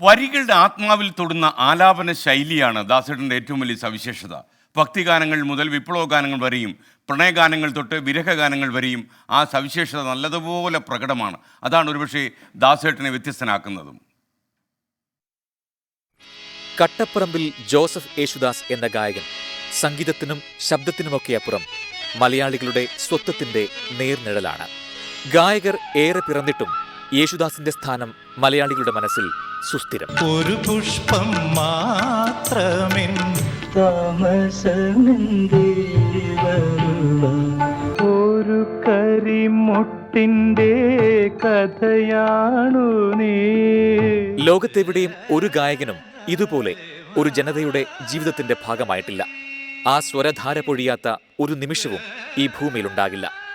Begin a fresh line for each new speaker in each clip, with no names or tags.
വരികളുടെ ആത്മാവിൽ തൊടുന്ന ആലാപന ശൈലിയാണ് ദാസേട്ടന്റെ ഏറ്റവും വലിയ സവിശേഷത. ഭക്തിഗാനങ്ങൾ മുതൽ വിപ്ലവ ഗാനങ്ങൾ വരെയും പ്രണയഗാനങ്ങൾ തൊട്ട് വിരഹഗാനങ്ങൾ വരെയും ആ സവിശേഷത നല്ലതുപോലെ പ്രകടമാണ്. അതാണ് ഒരുപക്ഷെ ദാസേട്ടനെ വ്യത്യസ്തനാക്കുന്നതും.
കട്ടപ്പുറമ്പിൽ ജോസഫ് യേശുദാസ് എന്ന ഗായകൻ സംഗീതത്തിനും ശബ്ദത്തിനുമൊക്കെ അപ്പുറം മലയാളികളുടെ സ്വത്വത്തിന്റെ നേർനിഴലാണ്. ഗായകർ ഏറെ പിറന്നിട്ടും യേശുദാസിന്റെ സ്ഥാനം മലയാളികളുടെ മനസ്സിൽ സുസ്ഥിരം.
ഒരു പുഷ്പം മാത്രമേ ഒരു കഥയാണു നീ.
ലോകത്തെവിടെയും ഒരു ഗായകനും ഇതുപോലെ ഒരു ജനതയുടെ ജീവിതത്തിന്റെ ഭാഗമായിട്ടില്ല. ആ സ്വരധാര പൊഴിയാത്ത ഒരു നിമിഷവും ഈ ഭൂമിയിലുണ്ടാകില്ല.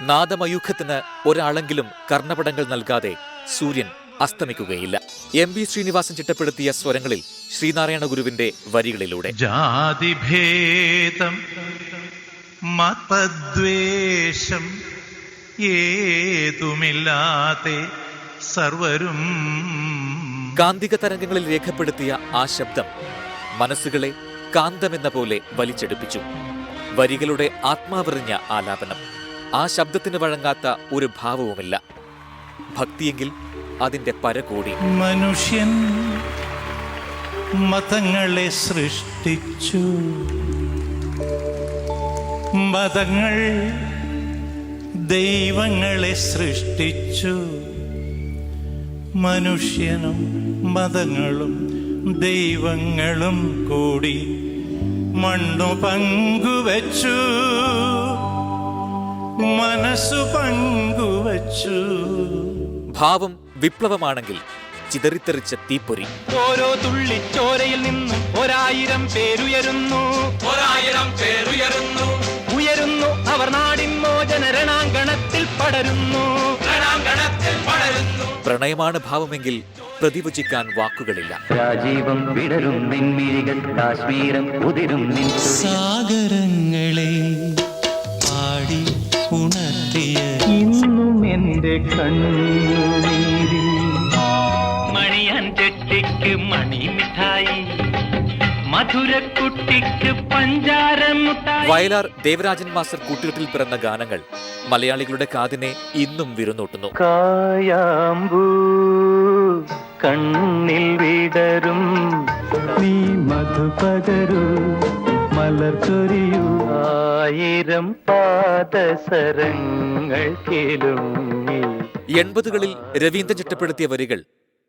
നാദമയൂഖത്തിന് ഒരാളെങ്കിലും കർണപടങ്ങൾ നൽകാതെ സൂര്യൻ അസ്തമിക്കുകയില്ല. എം ബി ശ്രീനിവാസൻ ചിട്ടപ്പെടുത്തിയ സ്വരങ്ങളിൽ ശ്രീനാരായണ ഗുരുവിന്റെ വരികളിലൂടെ.
ജാതിഭേദം മതദ്വേഷം ഏതുമില്ലാതെ സർവരും
കാന്തിക തരംഗങ്ങളിൽ രേഖപ്പെടുത്തിയ ആ ശബ്ദം മനസ്സുകളെ കാന്തമെന്ന പോലെ വലിച്ചെടുപ്പിച്ചു. വരികളുടെ ആത്മാവെറിഞ്ഞ ആലാപനം. ആ ശബ്ദത്തിന് വഴങ്ങാത്ത ഒരു ഭാവവുമില്ല. ഭക്തിയെങ്കിൽ അതിന്റെ പരകോടി.
മനുഷ്യൻ മതങ്ങളെ സൃഷ്ടിച്ചു. മതങ്ങൾ ദൈവങ്ങളെ സൃഷ്ടിച്ചു. മനുഷ്യനും മതങ്ങളും ദൈവങ്ങളും കൂടി മണ്ണു പങ്കുവച്ചു. മനസ്സു പങ്കുവച്ചു.
ഭാവം വിപ്ലവമാണെങ്കിൽ ചിതറിത്തെറിച്ച തീപ്പൊരി.
ഓരോ തുള്ളിച്ചോരയിൽ നിന്നും ഒരായിരം പേരുയരുന്നു. ഒരായിരം പേരുയരുന്നു. ഉയരുന്നു അവർ നാടിൻ മോചന രണാങ്കണത്തിൽ പടരുന്നു. രണാങ്കണത്തിൽ പടരുന്നു.
പ്രണയമാണ് ഭാവമെങ്കിൽ പ്രതിഭജിക്കാൻ വാക്കുകളില്ല.
രാജീവം വിടരും നിൻമിഴികൾ കാശ്മീരം ഉതിരും നിൻ
സാഗരങ്ങളെ പാടി ഉണർത്തിയ ഇന്നും എന്റെ കണ്ണുനീരിൽ
മണിയാൻ ചെട്ടിക്ക് മണി മിഠായി മധുരക്കുട്ടിക്ക് പഞ്ചാര മുട്ടായി.
വയലാർ ദേവരാജൻ മാസ്റ്റർ കൂട്ടുകെട്ടിൽ പിറന്ന ഗാനങ്ങൾ മലയാളികളുടെ കാതിനെ ഇന്നും വിരുന്നൂട്ടുന്നു.
കായാമ്പൂ കണ്ണിൽ വിടരും
നീ മധുപകരു മലർ ചൊരിയൂ
ആയിരം പാദസരങ്ങൾ കിലുങ്ങി
എൺപതുകളിൽ രവീന്ദ്രൻ ചിട്ടപ്പെടുത്തിയ വരികൾ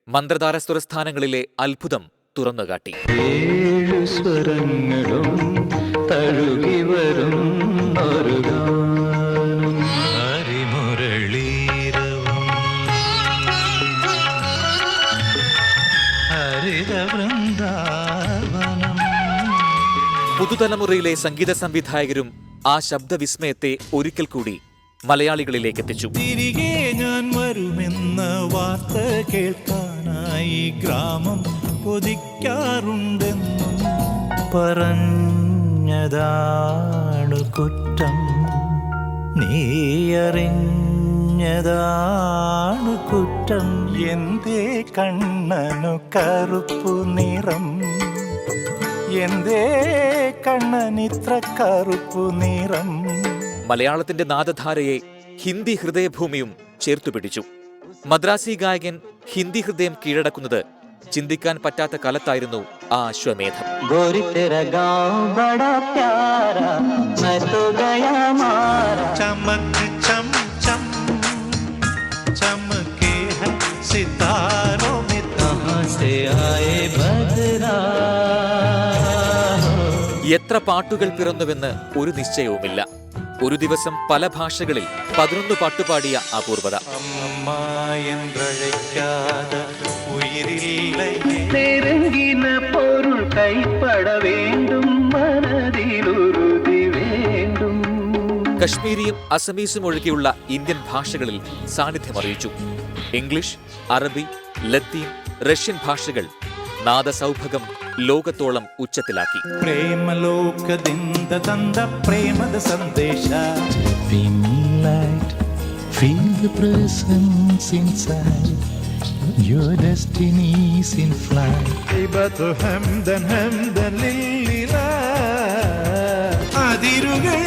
മന്ത്രധാര സ്വരസ്ഥാനങ്ങളിലെ അത്ഭുതം തുറന്നുകാട്ടി.
ഏഴു സ്വരങ്ങളും തഴുകി വരും ഒരു
പുതുതലമുറയിലെ സംഗീത സംവിധായകരും ആ ശബ്ദവിസ്മയത്തെ ഒരിക്കൽ കൂടി മലയാളികളിലേക്ക് എത്തിച്ചു
തിരികെ ഞാൻ വരുമെന്ന വാർത്ത കേൾക്കാനായി ഗ്രാമം കൊതിക്കാറുണ്ടെന്നും പറഞ്ഞതാണ് കുറ്റം. നീയറിഞ്ഞതാണ് കുറ്റം. എന്തേ കണ്ണനു കറുപ്പു നിറം. എന്തേ കണ്ണനിത്ര കറുപ്പു നിറം?
മലയാളത്തിന്റെ നാദധാരയെ ഹിന്ദി ഹൃദയഭൂമിയും ചേർത്തുപിടിച്ചു മദ്രാസി ഗായകൻ ഹിന്ദി ഹൃദയം കീഴടക്കുന്നത് ചിന്തിക്കാൻ പറ്റാത്ത കാലത്തായിരുന്നു ആ അശ്വമേധം.
ചം ചം സിതാ
എത്ര പാട്ടുകൾ പിറന്നുവെന്ന് ഒരു നിശ്ചയവുമില്ല. ഒരു ദിവസം പല ഭാഷകളിൽ പതിനൊന്ന് പാട്ടുപാടിയ അപൂർവത. കശ്മീരിയും അസമീസും ഒഴികെയുള്ള ഇന്ത്യൻ ഭാഷകളിൽ സാന്നിധ്യമറിയിച്ചു. ഇംഗ്ലീഷ് അറബി ലത്തീൻ റഷ്യൻ ഭാഷകൾ നാദസൗഭകം ലോകത്തോളം ഉച്ചത്തിലാക്കി
പ്രേമലോകദിന്ത തന്ത പ്രേമദ സന്ദേശ Feel the presence inside.
Your destiny's in flight. عبته حمدا
حمدا لله. അതിരുകൾ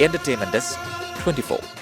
Entertainment Desk 24.